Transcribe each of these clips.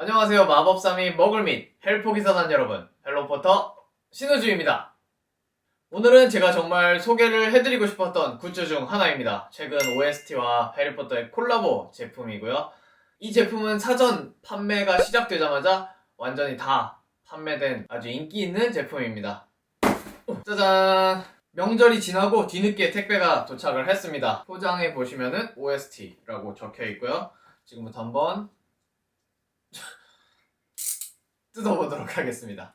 안녕하세요. 마법사미 먹을 및 헬포 기사단 여러분. 헬로포터 신우주입니다. 오늘은 제가 정말 소개를 해드리고 싶었던 굿즈 중 하나입니다. 최근 OST와 해리포터의 콜라보 제품이고요. 이 제품은 사전 판매가 시작되자마자 완전히 다 판매된 아주 인기 있는 제품입니다. 짜잔! 명절이 지나고 뒤늦게 택배가 도착을 했습니다. 포장해 보시면은 OST라고 적혀 있고요. 지금부터 한번 뜯어보도록 하겠습니다.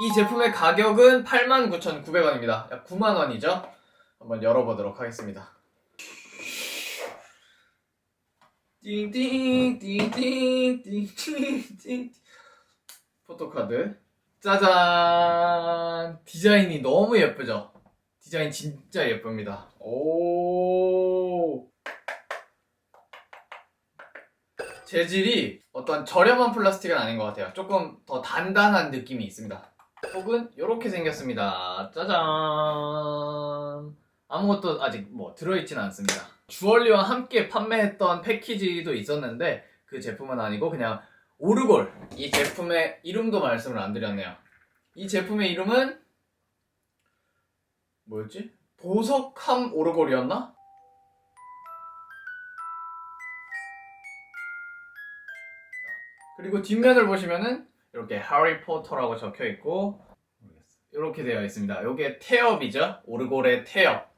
이 제품의 가격은 89,900원입니다. 약 9만 원이죠. 한번 열어보도록 하겠습니다. 띵띵띵띵띵띵띵 포토카드 짜잔 디자인이 너무 예쁘죠? 디자인 진짜 예쁩니다. 오 재질이 어떤 저렴한 플라스틱은 아닌 것 같아요. 조금 더 단단한 느낌이 있습니다. 속은 이렇게 생겼습니다. 짜잔. 아무것도 아직 뭐 들어있진 않습니다. 주얼리와 함께 판매했던 패키지도 있었는데 그 제품은 아니고 그냥 오르골 이 제품의 이름도 말씀을 안 드렸네요. 이 제품의 이름은 뭐였지? 보석함 오르골이었나? 그리고 뒷면을 보시면은 이렇게 해리포터라고 적혀 있고 이렇게 되어 있습니다. 이게 태엽이죠. 오르골의 태엽.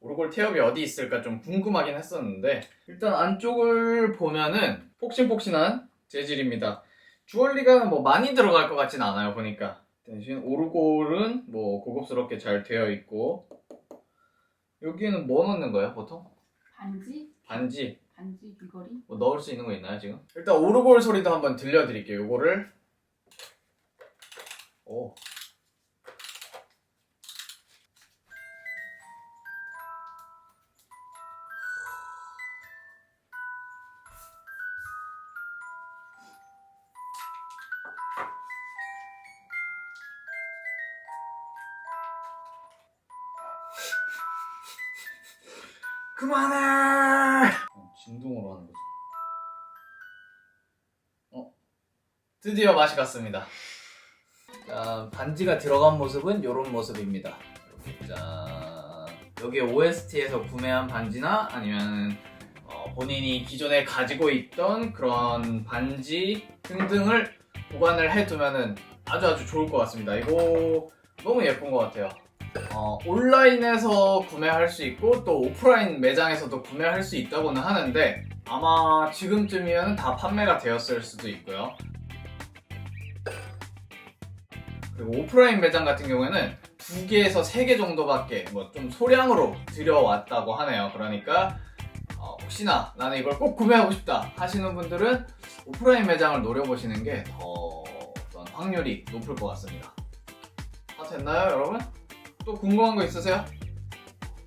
오르골 태엽이 어디 있을까 좀 궁금하긴 했었는데 일단 안쪽을 보면은 폭신폭신한 재질입니다. 주얼리가 뭐 많이 들어갈 것 같진 않아요 보니까 대신 오르골은 뭐 고급스럽게 잘 되어 있고 여기에는 뭐 넣는 거예요 보통? 반지? 반지 반지 귀걸이? 뭐 넣을 수 있는 거 있나요 지금? 일단 오르골 소리도 한번 들려드릴게요 요거를 오 그만해! 어, 진동으로 하는 거지. 어? 드디어 맛이 갔습니다. 자, 반지가 들어간 모습은 이런 모습입니다. 짠. 여기 OST에서 구매한 반지나 아니면 어, 본인이 기존에 가지고 있던 그런 반지 등등을 보관을 해두면은 아주 아주 좋을 것 같습니다. 이거 너무 예쁜 것 같아요. 어, 온라인에서 구매할 수 있고 또 오프라인 매장에서도 구매할 수 있다고는 하는데 아마 지금쯤이면 다 판매가 되었을 수도 있고요. 그리고 오프라인 매장 같은 경우에는 두 개에서 세 개 정도밖에 뭐 좀 소량으로 들여왔다고 하네요. 그러니까 어, 혹시나 나는 이걸 꼭 구매하고 싶다 하시는 분들은 오프라인 매장을 노려보시는 게 더 확률이 높을 것 같습니다. 다 됐나요, 여러분? 또 궁금한 거 있으세요?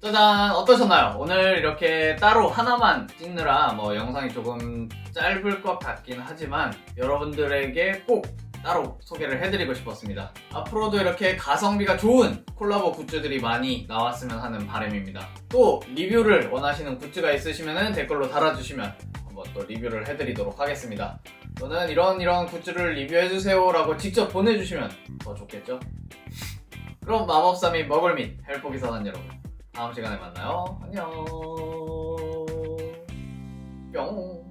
짜잔 어떠셨나요? 오늘 이렇게 따로 하나만 찍느라 뭐 영상이 조금 짧을 것 같긴 하지만 여러분들에게 꼭 따로 소개를 해드리고 싶었습니다. 앞으로도 이렇게 가성비가 좋은 콜라보 굿즈들이 많이 나왔으면 하는 바람입니다. 또 리뷰를 원하시는 굿즈가 있으시면 댓글로 달아주시면 한번 또 리뷰를 해드리도록 하겠습니다. 또는 이런 이런 굿즈를 리뷰해주세요 라고 직접 보내주시면 더 좋겠죠? 그럼 마법사 및 먹을 및 헬포기 사단 여러분. 다음 시간에 만나요. 안녕. 뿅